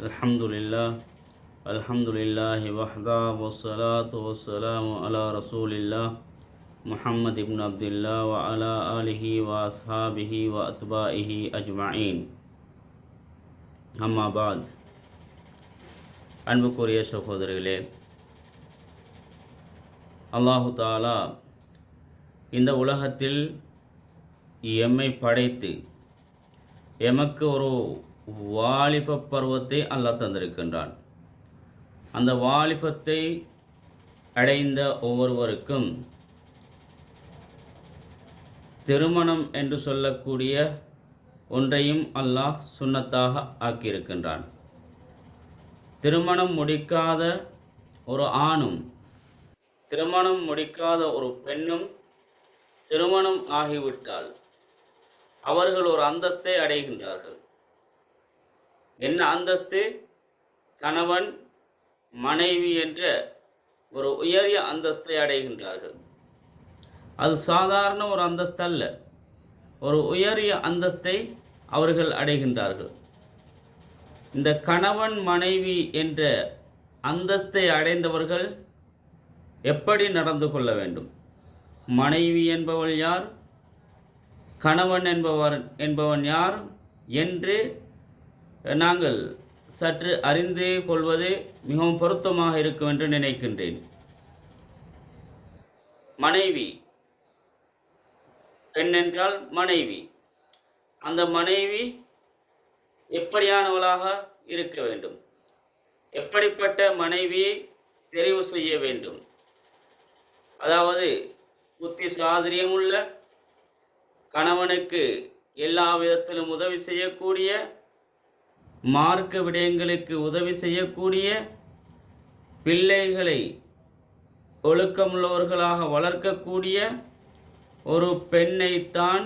الحمد لله الحمد لله وحده والصلاة والسلام على رسول الله محمد بن عبد الله وعلى آله وأصحابه وأتباعه أجمعين أما بعد அன்புக்குரிய சகோதரர்களே அல்லாஹு தாலா இந்த உலகத்தில் எம்மை படைத்து எமக்கு ஒரு வாலிப பருவத்தை அல்லாஹ் தந்திருக்கின்றான். அந்த வாலிபத்தை அடைந்த ஒவ்வொருவருக்கும் திருமணம் என்று சொல்லக்கூடிய ஒன்றையும் அல்லாஹ் சுண்ணத்தாக ஆக்கியிருக்கின்றான். திருமணம் முடிக்காத ஒரு ஆணும் திருமணம் முடிக்காத ஒரு பெண்ணும் திருமணம் ஆகிவிட்டால் அவர்கள் ஒரு அந்தஸ்தை அடைகின்றார்கள். என்ன அந்தஸ்து? கணவன் மனைவி என்ற ஒரு உயரிய அந்தஸ்தை அடைகின்றார்கள். அது சாதாரண ஒரு அந்தஸ்து அல்ல ஒரு உயரிய அந்தஸ்தை அவர்கள் அடைகின்றார்கள். இந்த கணவன் மனைவி என்ற அந்தஸ்தை அடைந்தவர்கள் எப்படி நடந்து கொள்ள வேண்டும்? மனைவி என்பவள் யார்? கணவன் என்பவர் என்பவன் யார்? என்று நாங்கள் சற்று அறிந்து கொள்வது மிகவும் பொருத்தமாக இருக்கும் என்று நினைக்கின்றேன். மனைவி. பெண் என்றால் மனைவி. அந்த மனைவி எப்படியானவளாக இருக்க வேண்டும்? எப்படிப்பட்ட மனைவியை தெரிவு செய்ய வேண்டும்? அதாவது புத்தி சாதுரியமுள்ள கணவனுக்கு எல்லா விதத்திலும் உதவி செய்யக்கூடிய மார்க்க விடயங்களுக்கு உதவி செய்யக்கூடிய பிள்ளைகளை ஒழுக்கமுள்ளவர்களாக வளர்க்கக்கூடிய ஒரு பெண்ணைத்தான்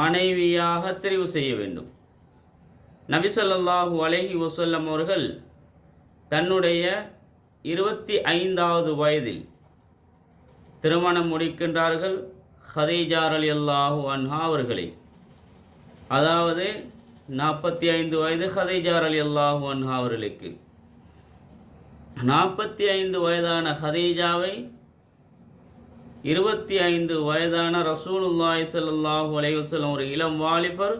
மனைவியாக தெரிவு செய்ய வேண்டும். நபிசல்லாஹு அலஹி வசல்லம் அவர்கள் தன்னுடைய இருபத்தி ஐந்தாவது வயதில் திருமணம் முடிக்கின்றார்கள். ஹதீஜார் அலி அல்லாஹு அன்ஹா அவர்களை. அதாவது நாற்பத்தி ஐந்து வயது ஹதைஜார் அலி அல்லாஹு அன்ஹா அவர்களுக்கு. நாற்பத்தி ஐந்து வயதான ஹதீஜாவை இருபத்தி ஐந்து வயதான ரசூலுல்லாய் சல்லாஹூ அலைவசல்லம் ஒரு இளம் வாலிபர்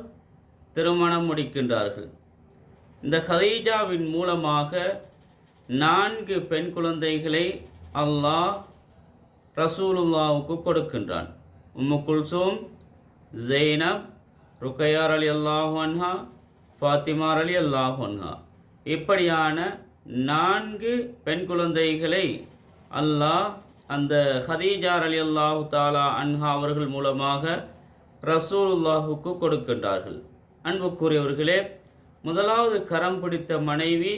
திருமணம் முடிக்கின்றார்கள். இந்த ஹதீஜாவின் மூலமாக நான்கு பெண் குழந்தைகளை அல்லாஹ் ரசூலுல்லாவுக்கு கொடுக்கின்றான். உம்மு குல்சூம் ஜெய்னப் ருக்கையார் அலி அல்லாஹன்ஹா ஃபாத்திமார் அலி அல்லாஹன்ஹா இப்படியான நான்கு பெண் குழந்தைகளை அல்லாஹ் அந்த ஹதீஜார் அலி அல்லாஹு தாலா அன்ஹா அவர்கள் மூலமாக ரசூலுல்லாஹுக்கு கொடுக்கின்றார்கள். அன்புக்குரியவர்களே முதலாவது கரம் பிடித்த மனைவி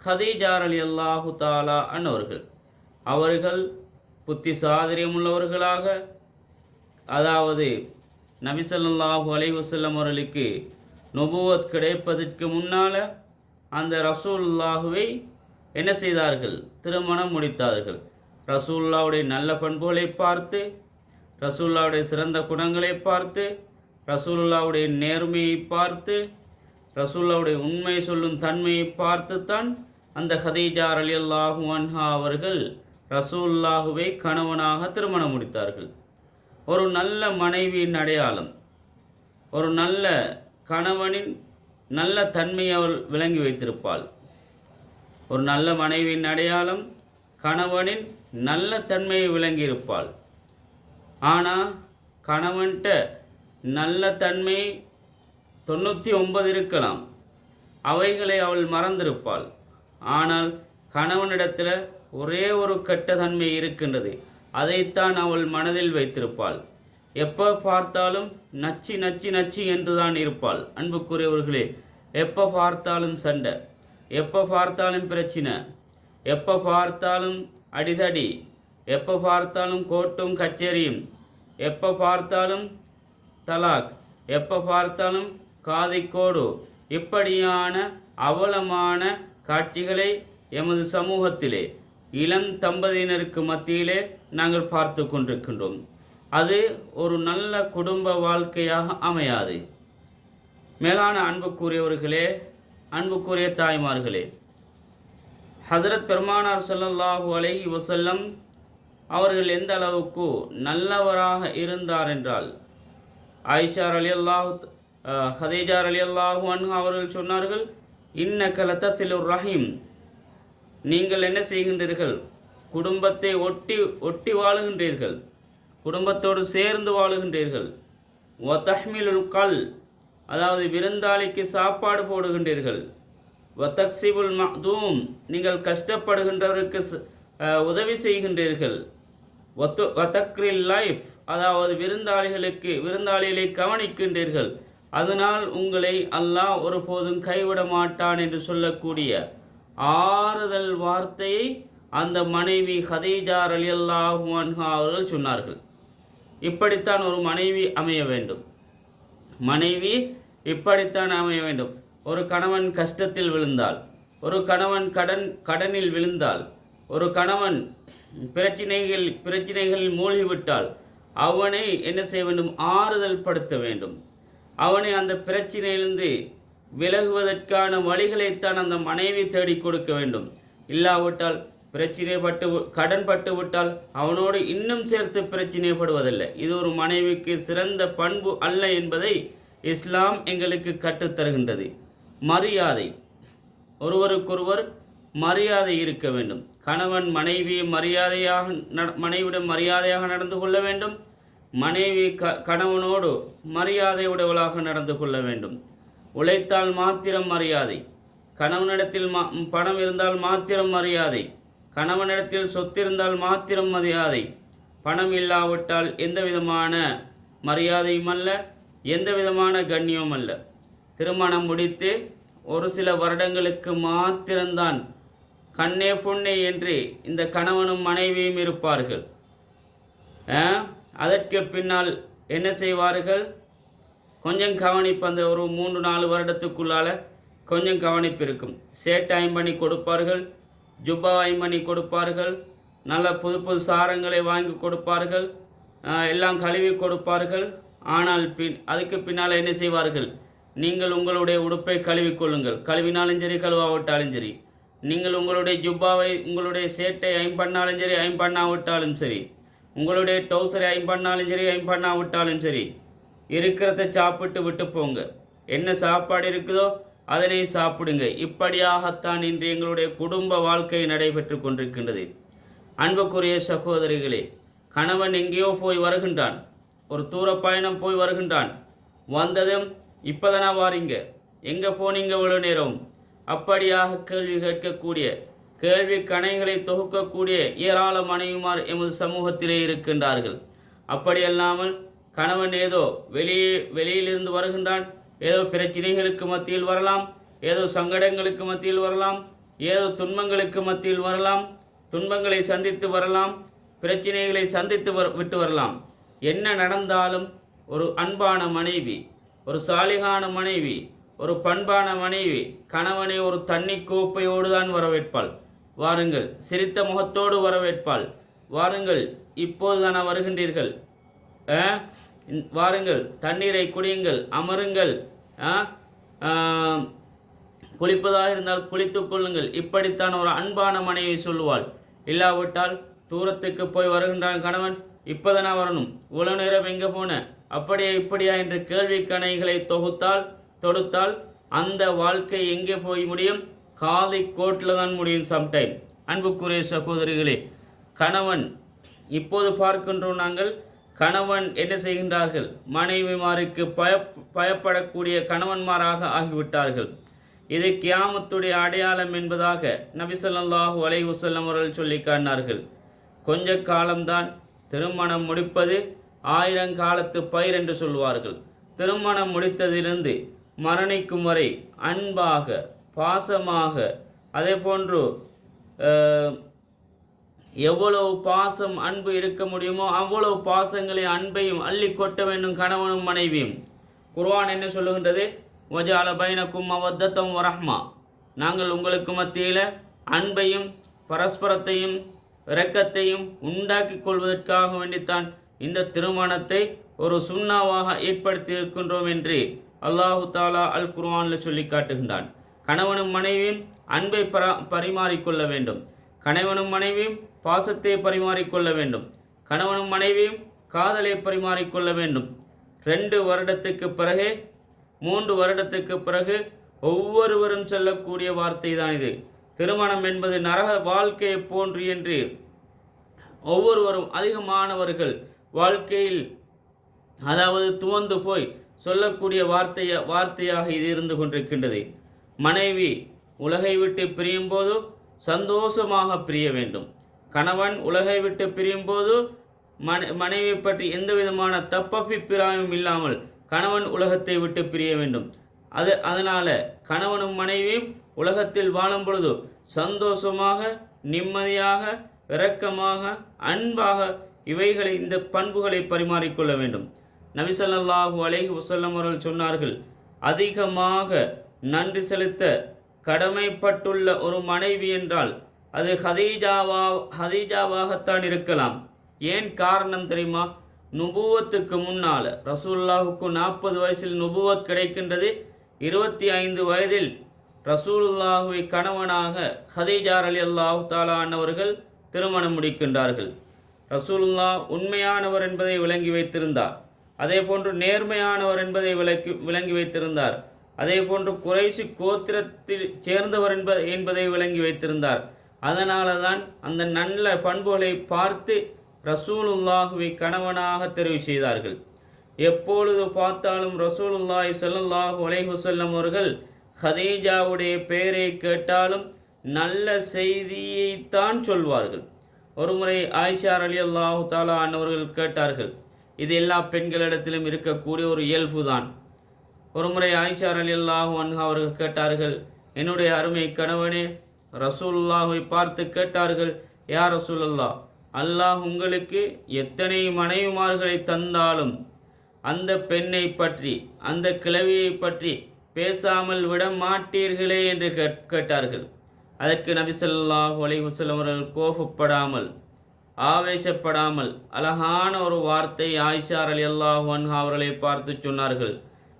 ஹதீஜார் அலி அல்லாஹு தாலா அன்னவர்கள். அவர்கள் புத்தி சாதுரியமுள்ளவர்களாக அதாவது நபிசல்லாஹு அலைவசல்லம் அவர்களுக்கு நுபுவத் கிடைப்பதற்கு முன்னால் அந்த ரசூல்லாஹுவை என்ன செய்தார்கள்? திருமணம் முடித்தார்கள். ரசூல்லாவுடைய நல்ல பண்புகளை பார்த்து ரசூல்லாவுடைய சிறந்த குணங்களை பார்த்து ரசூல்லாவுடைய நேர்மையை பார்த்து ரசூல்லாவுடைய உண்மை சொல்லும் தன்மையை பார்த்துத்தான் அந்த ஹதீஜார் அலி அல்லாஹு அன்ஹா அவர்கள் ரசூல்லாஹுவை கணவனாக திருமணம் முடித்தார்கள். ஒரு நல்ல மனைவியின் அடையாளம். ஒரு நல்ல கணவனின் நல்ல தன்மையை அவள் விளங்கி வைத்திருப்பாள். ஒரு நல்ல மனைவியின் அடையாளம் கணவனின் நல்ல தன்மையை விளங்கியிருப்பாள். ஆனால் கணவன்கிட்ட நல்ல தன்மை தொண்ணூற்றி ஒன்பது இருக்கலாம். அவைகளை அவள் மறந்திருப்பாள். ஆனால் கணவனிடத்தில் ஒரே ஒரு கெட்ட தன்மை இருக்கின்றது. அதைத்தான் அவள் மனதில் வைத்திருப்பாள். எப்போ பார்த்தாலும் நச்சி நச்சி நச்சி என்றுதான் இருப்பாள். அன்புக்குரியவர்களே எப்போ பார்த்தாலும் சண்டை எப்போ பார்த்தாலும் பிரச்சனை எப்போ பார்த்தாலும் அடிதடி எப்போ பார்த்தாலும் கோட்டும் கச்சேரியும் எப்போ பார்த்தாலும் தலாக் எப்போ பார்த்தாலும் காதைக்கோடு. இப்படியான அவலமான காட்சிகளை எமது சமூகத்திலே இளம் தம்பதியினருக்கு மத்தியிலே நாங்கள் பார்த்து கொண்டிருக்கின்றோம். அது ஒரு நல்ல குடும்ப வாழ்க்கையாக அமையாது. மேலான அன்புக்குரியவர்களே அன்புக்குரிய தாய்மார்களே ஹசரத் பெருமானார் சல்லல்லாஹு அலை வசல்லம் அவர்கள் எந்த அளவுக்கு நல்லவராக இருந்தார் என்றால் ஆயிஷார் அலி அல்லாஹ் ஹதேஜார் அலி அல்லாஹு அன்ஹு அவர்கள் சொன்னார்கள் இன்ன கலத்த சிலுர் ரஹீம். நீங்கள் என்ன செய்கின்றீர்கள்? குடும்பத்தை ஒட்டி ஒட்டி வாழுகின்றீர்கள். குடும்பத்தோடு சேர்ந்து வாழுகின்றீர்கள். ஒத்தஹ்மிலுல் கல் அதாவது விருந்தாளிக்கு சாப்பாடு போடுகின்றீர்கள். வத்தக்சிபுல் மதூம் நீங்கள் கஷ்டப்படுகின்றவருக்கு ச- உதவி செய்கின்றீர்கள். ஒத்து வத்தக்ரில் லைஃப் அதாவது விருந்தாளிகளுக்கு விருந்தாளிகளை கவனிக்கின்றீர்கள். அதனால் உங்களை அல்லாஹ் ஒருபோதும் கைவிட மாட்டான் என்று சொல்லக்கூடிய ஆறுதல் வார்த்தையை அந்த மனைவி ஹதீஜா ரலியல்லாஹு அன்ஹா அவர்கள் சொன்னார்கள். இப்படித்தான் ஒரு மனைவி அமைய வேண்டும். மனைவி இப்படித்தான் அமைய வேண்டும். ஒரு கணவன் கஷ்டத்தில் விழுந்தால் ஒரு கணவன் கடன் கடனில் விழுந்தால் ஒரு கணவன் பிரச்சினைகள் பிரச்சினைகளில் மூழ்கிவிட்டால் அவனை என்ன செய்ய வேண்டும்? ஆறுதல் படுத்த வேண்டும். அவனை அந்த பிரச்சினையிலிருந்து விலகுவதற்கான வழிகளைத்தான் அந்த மனைவி தேடிக் கொடுக்க வேண்டும். இல்லாவிட்டால் பிரச்சினை பட்டு கடன் பட்டு விட்டால் அவனோடு இன்னும் சேர்த்து பிரச்சினைப்படுவதில்லை. இது ஒரு மனைவிக்கு சிறந்த பண்பு அல்ல என்பதை இஸ்லாம் எங்களுக்கு கற்றுத்தருகின்றது மரியாதை. ஒருவருக்கொருவர் மரியாதை இருக்க வேண்டும். கணவன் மனைவி மரியாதையாக நட- மனைவியிடம் மரியாதையாக நடந்து கொள்ள வேண்டும். மனைவி க கணவனோடு மரியாதையுடையவளாக நடந்து கொள்ள வேண்டும். உழைத்தால் மாத்திரம் மரியாதை. கணவனிடத்தில் மா பணம் இருந்தால் மாத்திரம் மரியாதை. கணவனிடத்தில் சொத்து இருந்தால் மாத்திரம் மரியாதை. பணம் இல்லாவிட்டால் எந்த விதமான மரியாதையும் அல்ல எந்த விதமான கண்ணியமும் அல்ல. திருமணம் முடித்து ஒரு சில வருடங்களுக்கு மாத்திரம்தான் கண்ணே பொண்ணே என்று இந்த கணவனும் மனைவியும் இருப்பார்கள். ஆ? அதற்கு பின்னால் என்ன செய்வார்கள்? கொஞ்சம் கவனிப்பு அந்த ஒரு மூன்று நாலு வருடத்துக்குள்ளால கொஞ்சம் கவனிப்பு இருக்கும். சேட்டை பண்ணி கொடுப்பார்கள் ஜுப்பா ஐம் பண்ணி கொடுப்பார்கள் நல்ல புது புது சாரங்களை வாங்கி கொடுப்பார்கள் எல்லாம் கழுவி கொடுப்பார்கள். ஆனால் பின் அதுக்கு பின்னால் என்ன செய்வார்கள்? நீங்கள் உங்களுடைய உடுப்பை கழுவிக்கொள்ளுங்கள் கழுவினாலும் சரி கழுவாவிட்டாலும் சரி. நீங்கள் உங்களுடைய ஜுப்பாவை உங்களுடைய சேட்டை ஐம்பண்ணாலும் சரி ஐம்பண்ணாவிட்டாலும் சரி. உங்களுடைய டவுசரை ஐம்பண்ணாலும் சரி ஐம்பண்ணாவிட்டாலும் சரி. இருக்கிறத சாப்பிட்டு விட்டு போங்க. என்ன சாப்பாடு இருக்குதோ அதனை சாப்பிடுங்க. இப்படியாகத்தான் இன்று எங்களுடைய குடும்ப வாழ்க்கை நடைபெற்று கொண்டிருக்கின்றது. அன்புக்குரிய சகோதரிகளே கணவன் எங்கேயோ போய் வருகின்றான். ஒரு தூர பயணம் போய் வருகின்றான். வந்ததும் இப்போதானா வாரீங்க? எங்கே போனீங்க இவ்வளோ நேரம்? அப்படியாக கேள்வி கேட்கக்கூடிய கேள்வி கணைகளை தொகுக்கக்கூடிய ஏராள மனைவிமார் எமது சமூகத்திலே இருக்கின்றார்கள். அப்படியல்லாமல் கணவன் ஏதோ வெளியே வெளியிலிருந்து வருகின்றான். ஏதோ பிரச்சனைகளுக்கு மத்தியில் வரலாம். ஏதோ சங்கடங்களுக்கு மத்தியில் வரலாம். ஏதோ துன்பங்களுக்கு மத்தியில் வரலாம். துன்பங்களை சந்தித்து வரலாம். பிரச்சனைகளை சந்தித்து வர விட்டு வரலாம். என்ன நடந்தாலும் ஒரு அன்பான மனைவி ஒரு சாலிகான மனைவி ஒரு பண்பான மனைவி கணவனை ஒரு தண்ணி கோப்பையோடு தான் வரவேற்பாள். வாருங்கள் சிரித்த முகத்தோடு வரவேற்பாள். வாருங்கள் இப்போதுதானா வருகின்றீர்கள். வாருங்கள் தண்ணீரை குடியுங்கள் அமருங்கள் ஆ? குளிப்பதாக இருந்தால் குளித்துக் கொள்ளுங்கள். இப்படித்தான் ஒரு அன்பான மனைவி சொல்லுவாள். இல்லாவிட்டால் தூரத்துக்கு போய் வருகின்றான் கணவன். இப்போதான் வரணும்? இவ்வளோ நேரம் எங்கே போன? அப்படியா இப்படியா என்ற கேள்வி கணைகளை தொகுத்தால் தொடுத்தால் அந்த வாழ்க்கை எங்கே போய் முடியும்? காலை கோட்டில் தான் முடியும் சம்டைம் அன்புக்குரிய சகோதரிகளே கணவன் இப்போது பார்க்கின்றோம் நாங்கள். கணவன் என்ன செய்கின்றார்கள்? மனைவிமாருக்கு பய பயப்படக்கூடிய கணவன்மாராக ஆகிவிட்டார்கள். இது கியாமத்துடைய அடையாளம் என்பதாக நபிசல்லாஹு அலை வசல்லம் அவர்கள் சொல்லி காட்டினார்கள். கொஞ்ச காலம்தான் திருமணம் முடிப்பது ஆயிரங்காலத்து பயிர் என்று சொல்வார்கள். திருமணம் முடித்ததிலிருந்து மரணிக்கும் வரை அன்பாக பாசமாக அதே போன்று எவ்வளவு பாசம் அன்பு இருக்க முடியுமோ அவ்வளவு பாசங்களை அன்பையும் அள்ளி கொட்ட வேண்டும் கணவனும் மனைவியும். குர்வான் என்ன சொல்லுகின்றது? வஜால பைனக்கும் அவத்தத்தம் வரஹ்மா. நாங்கள் உங்களுக்கு மத்தியில் அன்பையும் பரஸ்பரத்தையும் இரக்கத்தையும் உண்டாக்கி கொள்வதற்காக வேண்டித்தான் இந்த திருமணத்தை ஒரு சுண்ணாவாக ஏற்படுத்தி இருக்கின்றோம் என்று அல்லாஹு தாலா அல் குர்வானில் சொல்லி காட்டுகின்றான். கணவனும் மனைவியும் அன்பை பரா பரிமாறிக்கொள்ள வேண்டும். கணவனும் மனைவியும் பாசத்தை பரிமாறிக்கொள்ள வேண்டும். கணவனும் மனைவியும் காதலை பரிமாறிக்கொள்ள வேண்டும். ரெண்டு வருடத்துக்கு பிறகு மூன்று வருடத்துக்கு பிறகு ஒவ்வொருவரும் சொல்லக்கூடிய வார்த்தை தான் இது. திருமணம் என்பது நரக வாழ்க்கையை போன்று என்று ஒவ்வொருவரும் அதிகமானவர்கள் வாழ்க்கையில் அதாவது துவந்து போய் சொல்லக்கூடிய வார்த்தைய வார்த்தையாக இது இருந்து கொண்டிருக்கின்றது. மனைவி உலகை விட்டு பிரியும் போது சந்தோஷமாக பிரிய வேண்டும். கணவன் உலகை விட்டு பிரியும் போது மனை மனைவி பற்றி எந்த விதமான தப்பபிப்பிராயமும் இல்லாமல் கணவன் உலகத்தை விட்டு பிரிய வேண்டும். அது அதனால் கணவனும் மனைவியும் உலகத்தில் வாழும் பொழுது சந்தோஷமாக நிம்மதியாக இரக்கமாக அன்பாக இவைகளை இந்த பண்புகளை பரிமாறிக்கொள்ள வேண்டும். நபிசல்லாஹு அலைஹி வசல்லம் அவர்கள் சொன்னார்கள் அதிகமாக நன்றி செலுத்த கடமைப்பட்டுள்ள ஒரு மனைவி என்றால் அது ஹதீஜாவா ஹதீஜாவாகத்தான் இருக்கலாம். ஏன் காரணம் தெரியுமா? நுபுவத்துக்கு முன்னால் ரசூல்லாவுக்கு நாற்பது வயசில் நுபுவத் கிடைக்கின்றது இருபத்தி ஐந்து வயதில் ரசூலுல்லாஹுவை கணவனாக ஹதீஜார் அலி அல்லாஹு தாலானவர்கள் திருமணம் முடிக்கின்றார்கள். ரசூலுல்லா உண்மையானவர் என்பதை விளங்கி வைத்திருந்தார். அதே போன்று நேர்மையானவர் என்பதை விளக்கி விளங்கி வைத்திருந்தார். அதே போன்று குறைசி கோத்திரத்தில் சேர்ந்தவர் என்ப என்பதை விளங்கி வைத்திருந்தார். அதனால தான் அந்த நல்ல பண்புகளை பார்த்து ரசூலுல்லாஹுவை கணவனாக தெரிவு செய்தார்கள். எப்பொழுது பார்த்தாலும் ரசூலுல்லாய் செல்லல்லாஹு அலைஹி அவர்கள் ஹதீஜாவுடைய பெயரை கேட்டாலும் நல்ல செய்தியைத்தான் சொல்வார்கள். ஒருமுறை ஆயிஷார் அலி அல்லாஹு தாலா அன்னவர்கள் கேட்டார்கள் இது எல்லா பெண்களிடத்திலும் இருக்கக்கூடிய ஒரு இயல்பு தான் ஒருமுறை ஆயிஷார் அலி அல்லாஹு அன்ஹா அவர்கள் கேட்டார்கள் என்னுடைய அருமை கணவனே ரசூலுல்லாஹை பார்த்து கேட்டார்கள் யா ரசூலல்லா அல்லாஹ் உங்களுக்கு எத்தனை மனைவிமார்களை தந்தாலும் அந்த பெண்ணை பற்றி அந்த கிழவியை பற்றி பேசாமல் விட மாட்டீர்களே என்று கேட் கேட்டார்கள். அதற்கு நபிசல்லாஹ் ஸல்லல்லாஹு அவர்கள் கோபப்படாமல் ஆவேசப்படாமல் அழகான ஒரு வார்த்தை ஆயிஷா அலி அல்லாஹ் அவர்களை பார்த்து சொன்னார்கள்.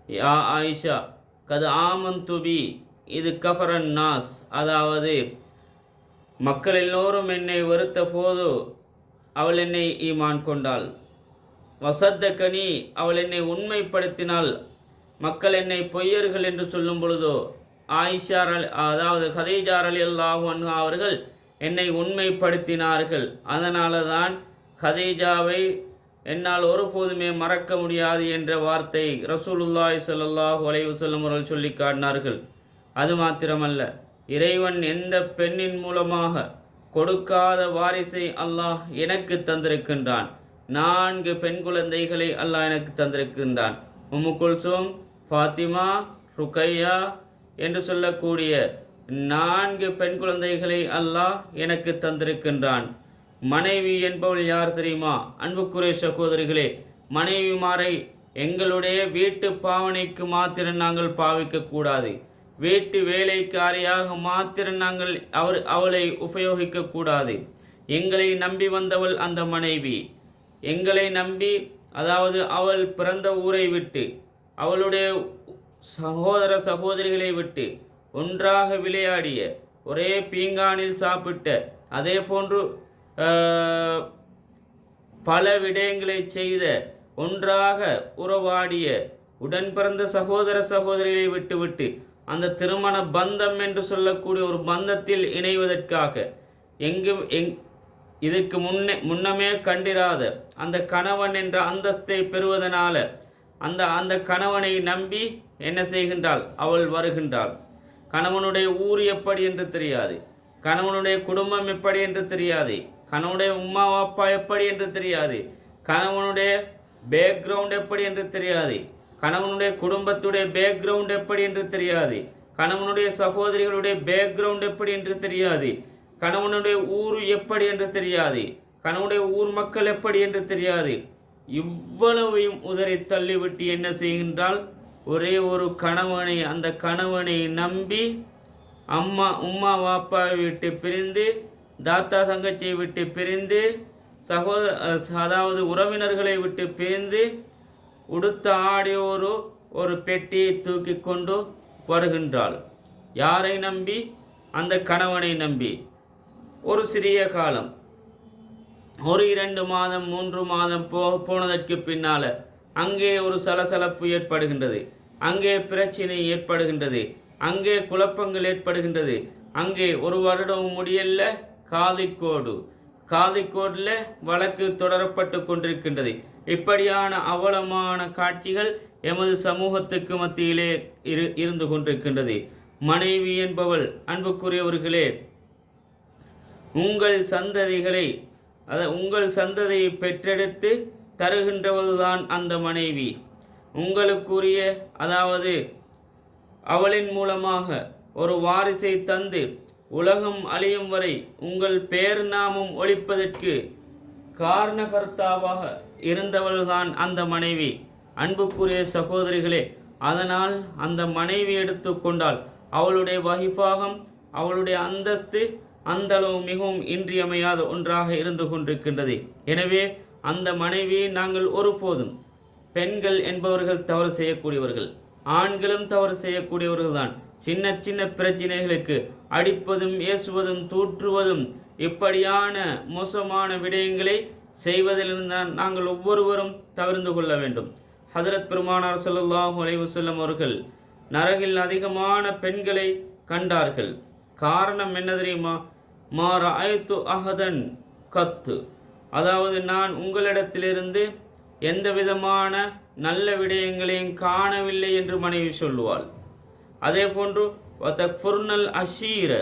யா ஆயிஷா கது ஆமன் துபி இது கஃபரன் நாஸ். அதாவது மக்கள் எல்லோரும் என்னை வெறுத்த போது அவள் என்னை ஈமான் கொண்டாள். வசத்த கனி அவள் என்னை உண்மைப்படுத்தினாள். மக்கள் என்னை பொய்யர்கள் என்று சொல்லும் பொழுதோ ஆயிஷார் அதாவது ஹதீஜார் அலி அல்லாஹு அன்ஹா அவர்கள் என்னை உண்மைப்படுத்தினார்கள். அதனால தான் ஹதீஜாவை என்னால் ஒருபோதுமே மறக்க முடியாது என்ற வார்த்தை ரசூலுல்லாய் ஸல்லல்லாஹு அலைஹி செல்லும் அவர்கள் சொல்லி காட்டினார்கள். அது மாத்திரமல்ல இறைவன் எந்த பெண்ணின் மூலமாக கொடுக்காத வாரிசை அல்லாஹ் எனக்கு தந்திருக்கின்றான். நான்கு பெண் குழந்தைகளை அல்லாஹ் எனக்கு தந்திருக்கின்றான். உம்மு குல்சூம் ஃபாத்திமா ருக்கையா என்று சொல்லக்கூடிய நான்கு பெண் குழந்தைகளை அல்லாஹ் எனக்கு தந்திருக்கின்றான். மனைவி என்பவள் யார் தெரியுமா? அன்புக்குரிய சகோதரிகளே மனைவிமாரை எங்களுடைய வீட்டு பாவனைக்கு மாத்திரம் நாங்கள் பாவிக்கக்கூடாது வீட்டு வேலைக்காரியாக மாத்திரம் நாங்கள் அவர் அவளை உபயோகிக்க கூடாது எங்களை நம்பி வந்தவள் அந்த மனைவி. எங்களை நம்பி அதாவது அவள் பிறந்த ஊரை விட்டு அவளுடைய சகோதர சகோதரிகளை விட்டு ஒன்றாக விளையாடிய ஒரே பீங்கானில் சாப்பிட்ட அதே போன்று பல விடயங்களை செய்த ஒன்றாக உறவாடிய உடன் பிறந்த சகோதர சகோதரிகளை விட்டுவிட்டு அந்த திருமண பந்தம் என்று சொல்லக்கூடிய ஒரு பந்தத்தில் இணைவதற்காக எங்கும் எங் இதற்கு முன்னே முன்னமே கண்டிராத அந்த கணவன் என்ற அந்தஸ்தை பெறுவதனால அந்த அந்த கணவனை நம்பி என்ன செய்கின்றாள்? அவள் வருகின்றாள். கணவனுடைய ஊர் எப்படி என்று தெரியாது. கணவனுடைய குடும்பம் எப்படி என்று தெரியாது. கணவனுடைய உம்மா அப்பா எப்படி என்று தெரியாது. கணவனுடைய பேக்ரவுண்ட் எப்படி என்று தெரியாது. கணவனுடைய குடும்பத்துடைய பேக்ரவுண்ட் எப்படி என்று தெரியாது. கணவனுடைய சகோதரிகளுடைய பேக்ரவுண்ட் எப்படி என்று தெரியாது. கணவனுடைய ஊர் எப்படி என்று தெரியாது. கணவனுடைய ஊர் மக்கள் எப்படி என்று தெரியாது. இவ்வளவையும் உதறி தள்ளிவிட்டு என்ன செய்கின்றால் ஒரே ஒரு கணவனை அந்த கணவனை நம்பி அம்மா உம்மா வாப்பாவை விட்டு பிரிந்து தாத்தா தங்கச்சியை விட்டு பிரிந்து சகோதர அதாவது உறவினர்களை விட்டு பிரிந்து உடுத்த ஆடியோரு ஒரு பெட்டியை தூக்கி கொண்டு வருகின்றாள். யாரை நம்பி? அந்த கணவனை நம்பி. ஒரு சிறிய காலம். ஒரு இரண்டு மாதம் மூன்று மாதம் போ போனதற்கு பின்னால் அங்கே ஒரு சலசலப்பு ஏற்படுகின்றது. அங்கே பிரச்சனை ஏற்படுகின்றது. அங்கே குழப்பங்கள் ஏற்படுகின்றது. அங்கே ஒரு வருடம் முடியல காதிக்கோடு. காதிக்கோடில் வழக்கு தொடரப்பட்டு கொண்டிருக்கின்றது. இப்படியான அவலமான காட்சிகள் எமது சமூகத்துக்கு மத்தியிலே இரு இருந்து கொண்டிருக்கின்றது. மனைவி என்பவள் அன்புக்குரியவர்களே உங்கள் சந்ததிகளை அத உங்கள் சந்ததியை பெற்றெடுத்து தருகின்றவள்தான் அந்த மனைவி. உங்களுக்குரிய அதாவது அவளின் மூலமாக ஒரு வாரிசை தந்து உலகம் அழியும் வரை உங்கள் பேர் நாமம் ஒழிப்பதற்கு காரணகர்த்தாவாக இருந்தவள்தான் அந்த மனைவி. அன்புக்குரிய சகோதரிகளே அதனால் அந்த மனைவி எடுத்துக்கொண்டால் அவளுடைய வகிஃபாகம் அவளுடைய அந்தஸ்து அந்தளவு மிகவும் இன்றியமையாத ஒன்றாக இருந்து கொண்டிருக்கின்றது. எனவே அந்த மனைவியை நாங்கள் ஒருபோதும் பெண்கள் என்பவர்கள் தவறு செய்யக்கூடியவர்கள். ஆண்களும் தவறு செய்யக்கூடியவர்கள் தான் சின்ன சின்ன பிரச்சனைகளுக்கு அடிப்பதும் ஏசுவதும் தூற்றுவதும் இப்படியான மோசமான விடயங்களை செய்வதிலிருந்து நாங்கள் ஒவ்வொருவரும் தவிர்ந்து கொள்ள வேண்டும். ஹதரத் பெருமானார் ஸல்லல்லாஹு அலைஹி அவர்கள் நரகில் அதிகமான பெண்களை கண்டார்கள். காரணம் என்ன தெரியுமா? மார் ராயத்து அஹதன் கத்து. அதாவது நான் உங்களிடத்திலிருந்து எந்த விதமான நல்ல விடயங்களையும் காணவில்லை என்று மனைவி சொல்லுவாள். அதே போன்று ஃபுர்னல் அஷீர.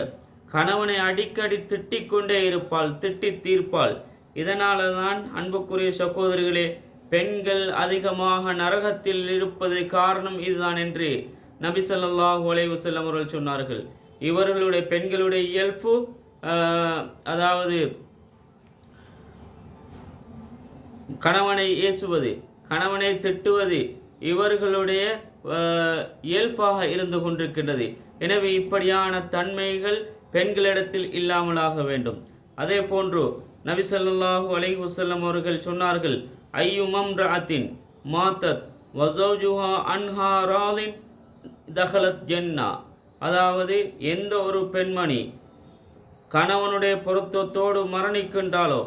கணவனை அடிக்கடி திட்டிக்கொண்டே இருப்பாள் திட்டி தீர்ப்பாள். இதனால தான் அன்புக்குரிய சகோதரிகளே பெண்கள் அதிகமாக நரகத்தில் இருப்பது காரணம் இதுதான் என்று நபி ஸல்லல்லாஹு அலைஹி வஸல்லம் அவர்கள் சொன்னார்கள். இவர்களுடைய பெண்களுடைய இயல்பு ஆஹ், அதாவது கணவனை ஏசுவது கணவனை திட்டுவது இவர்களுடைய அஹ், இயல்பாக இருந்து கொண்டிருக்கின்றது. எனவே இப்படியான தன்மைகள் பெண்களிடத்தில் இல்லாமலாக வேண்டும். அதே போன்று நபி ஸல்லல்லாஹு அலைஹி அவர்கள் சொன்னார்கள் ஐயுமம் ராத்தின் மாத்தத் வசௌஜுஹா அன்ஹா ராலின் தஹலத் ஜென்னா. அதாவது எந்த ஒரு பெண்மணி கணவனுடைய பொருத்தத்தோடு மரணிக்கின்றாளோ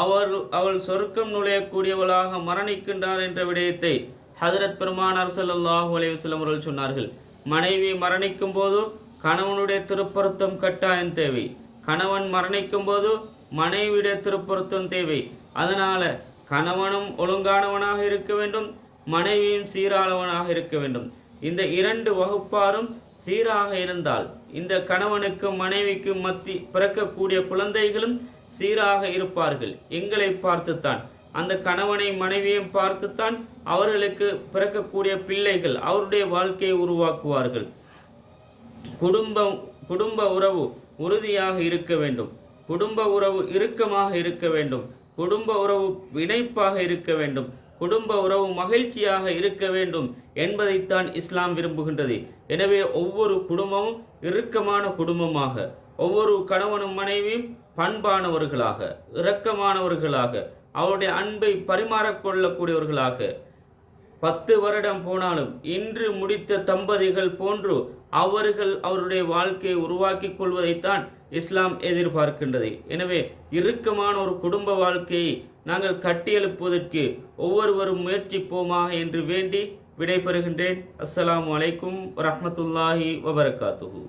அவர் அவள் சொர்க்கம் நுழையக்கூடியவளாக மரணிக்கின்றார் என்ற விடயத்தை ஹதரத் பெருமானார் ஸல்லல்லாஹு அலைஹி வஸல்லம் அவர்கள் சொன்னார்கள். மனைவி மரணிக்கும் போது கணவனுடைய திருப்பொருத்தம் கட்டாயம் தேவை. கணவன் மரணிக்கும் போது மனைவிட திருப்பொருத்தம் தேவை. அதனால் கணவனும் ஒழுங்கானவனாக இருக்க வேண்டும் மனைவியும் சீரானவனாக இருக்க வேண்டும். இந்த இரண்டு வகுப்பாரும் சீராக இருந்தால் இந்த கணவனுக்கும் மனைவிக்கும் மத்தி பிறக்கக்கூடிய குழந்தைகளும் சீராக இருப்பார்கள். எங்களை பார்த்துத்தான். அந்த கணவனை மனைவியும் பார்த்துத்தான் அவர்களுக்கு பிறக்கக்கூடிய பிள்ளைகள் அவருடைய வாழ்க்கையை உருவாக்குவார்கள். குடும்பம் குடும்ப உறவு உறுதியாக இருக்க வேண்டும். குடும்ப உறவு இறுக்கமாக இருக்க வேண்டும். குடும்ப உறவு இணைப்பாக இருக்க வேண்டும். குடும்ப உறவு மகிழ்ச்சியாக இருக்க வேண்டும் என்பதைத்தான் இஸ்லாம் விரும்புகின்றது. எனவே ஒவ்வொரு குடும்பமும் இறுக்கமான குடும்பமாக ஒவ்வொரு கணவனும் மனைவியும் பண்பானவர்களாக இரக்கமானவர்களாக அவருடைய அன்பை பரிமாறக்கொள்ளக்கூடியவர்களாக பத்து வருடம் போனாலும் இன்று முடித்த தம்பதிகள் போன்று அவர்கள் அவருடைய வாழ்க்கையை உருவாக்கிக் கொள்வதைத்தான் இஸ்லாம் எதிர்பார்க்கின்றது. எனவே இறுக்கமான ஒரு குடும்ப வாழ்க்கையை நாங்கள் கட்டியெழுப்புவதற்கு ஒவ்வொருவரும் முயற்சிப்போமாக என்று வேண்டி விடைபெறுகின்றேன். அஸ்லாம் அலைக்கும் வரமத்துல்லாஹி வபரகாத்துஹு.